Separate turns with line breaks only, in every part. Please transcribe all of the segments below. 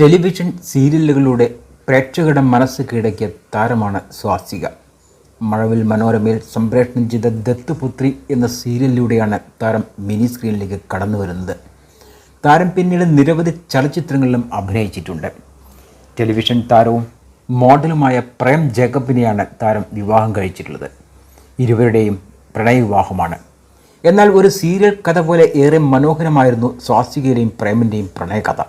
Television സീരിയലുകളിലൂടെ പ്രേക്ഷകരുടെ മനസ്സ് കീഴടക്കിയ താരമാണ് സ്വാസിക. മഴവിൽ മനോരമയിൽ സംപ്രേഷണം ചെയ്ത ദത്തുപുത്രി എന്ന സീരിയലിലൂടെയാണ് താരം മിനി സ്ക്രീനിലേക്ക് കടന്നു വരുന്നത്. താരം പിന്നീട് നിരവധി ചലച്ചിത്രങ്ങളിലും അഭിനയിച്ചിട്ടുണ്ട്. ടെലിവിഷൻ താരവും മോഡലുമായ പ്രേം ജേക്കബിനെയാണ് താരം വിവാഹം കഴിച്ചിട്ടുള്ളത്. ഇരുവരുടെയും പ്രണയവിവാഹമാണ്. എന്നാൽ ഒരു സീരിയൽ കഥ പോലെ ഏറെ മനോഹരമായിരുന്നു സ്വാസികയുടെയും പ്രേമിന്റെയും പ്രണയകഥ.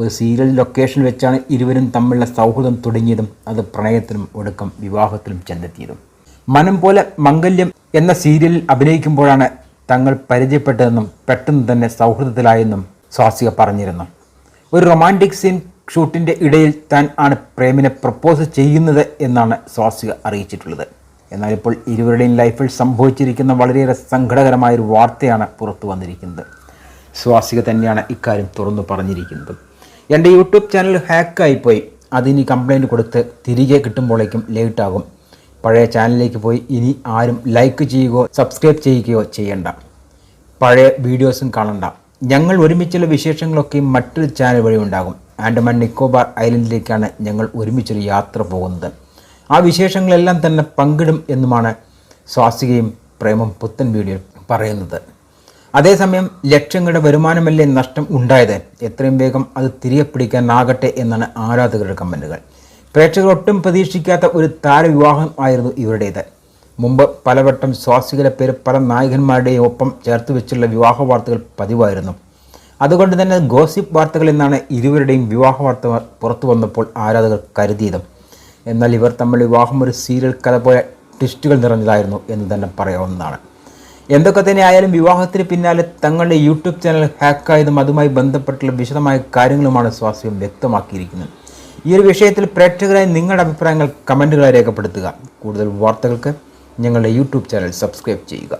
ഒരു സീരിയൽ ലൊക്കേഷൻ വെച്ചാണ് ഇരുവരും തമ്മിലുള്ള സൗഹൃദം തുടങ്ങിയതും അത് പ്രണയത്തിനും ഒടുക്കം വിവാഹത്തിലും ചെന്നെത്തിയതും. മനം പോലെ മംഗല്യം എന്ന സീരിയലിൽ അഭിനയിക്കുമ്പോഴാണ് തങ്ങൾ പരിചയപ്പെട്ടതെന്നും പെട്ടെന്ന് തന്നെ സൗഹൃദത്തിലായെന്നും സ്വാസിക പറഞ്ഞിരുന്നു. ഒരു റൊമാന്റിക് സീൻ ഷൂട്ടിന്റെ ഇടയിൽ താൻ ആണ് പ്രേമിനെ പ്രപ്പോസ് ചെയ്യുന്നത് എന്നാണ് സ്വാസിക അറിയിച്ചിട്ടുള്ളത്. എന്നാൽ ഇപ്പോൾ ഇരുവരുടെയും ലൈഫിൽ സംഭവിച്ചിരിക്കുന്ന വളരെയേറെ സങ്കടകരമായൊരു വാർത്തയാണ് പുറത്തു വന്നിരിക്കുന്നത്. സ്വാസിക തന്നെയാണ് ഇക്കാര്യം തുറന്നു പറഞ്ഞിരിക്കുന്നത്. എന്റെ യൂട്യൂബ് ചാനൽ ഹാക്കായിപ്പോയി. അതിനി കംപ്ലൈന്റ് കൊടുത്ത് തിരികെ കിട്ടുമ്പോഴേക്കും ലേറ്റാകും. പഴയ ചാനലിലേക്ക് പോയി ഇനി ആരും ലൈക്ക് ചെയ്യുകയോ സബ്സ്ക്രൈബ് ചെയ്യുകയോ ചെയ്യണ്ട. പഴയ വീഡിയോസും കാണണ്ട. ഞങ്ങൾ ഒരുമിച്ചുള്ള വിശേഷങ്ങളൊക്കെ മറ്റൊരു ചാനൽ വഴി ഉണ്ടാകും. ആൻഡമാൻ നിക്കോബാർ ഐലൻഡിലേക്കാണ് ഞങ്ങൾ ഒരുമിച്ചൊരു യാത്ര പോകുന്നത്. ആ വിശേഷങ്ങളെല്ലാം തന്നെ പങ്കിടും എന്നുമാണ് സ്വാസികയും പ്രേമം പുത്തൻ വീഡിയോ പറയുന്നത്. അതേസമയം ലക്ഷങ്ങളുടെ വരുമാനമല്ലേ നഷ്ടം ഉണ്ടായത്? എത്രയും വേഗം അത് തിരികെ പിടിക്കാനാകട്ടെ എന്നാണ് ആരാധകരുടെ കമന്റുകൾ പ്രേക്ഷകർ ഒട്ടും പ്രതീക്ഷിക്കാത്ത ഒരു താരവിവാഹം ആയിരുന്നു ഇവരുടേത്. മുമ്പ് പലവട്ടം സ്വാസികളുടെ പേര് പല നായകന്മാരുടെയും ഒപ്പം ചേർത്ത് വെച്ചുള്ള വിവാഹ വാർത്തകൾ പതിവായിരുന്നു. അതുകൊണ്ട് തന്നെ ഗോസിപ്പ് വാർത്തകൾ എന്നാണ് ഇരുവരുടെയും വിവാഹ വാർത്ത പുറത്തു വന്നപ്പോൾ ആരാധകർ കരുതിയത്. എന്നാൽ ഇവർ തമ്മിൽ വിവാഹം ഒരു സീരിയൽ കഥ പോലെ ട്വിസ്റ്റുകൾ നിറഞ്ഞതായിരുന്നു എന്ന് തന്നെ പറയാവുന്നതാണ്. എന്തൊക്കെ തന്നെ ആയാലും വിവാഹത്തിന് പിന്നാലെ തങ്ങളുടെ യൂട്യൂബ് ചാനൽ ഹാക്കായതും അതുമായി ബന്ധപ്പെട്ടുള്ള വിശദമായ കാര്യങ്ങളുമാണ് സ്വാസ്യം വ്യക്തമാക്കിയിരിക്കുന്നത്. ഈ ഒരു വിഷയത്തിൽ പ്രേക്ഷകരായി നിങ്ങളുടെ അഭിപ്രായങ്ങൾ കമന്റുകളായി രേഖപ്പെടുത്തുക. കൂടുതൽ വാർത്തകൾക്ക് ഞങ്ങളുടെ യൂട്യൂബ് ചാനൽ സബ്സ്ക്രൈബ് ചെയ്യുക.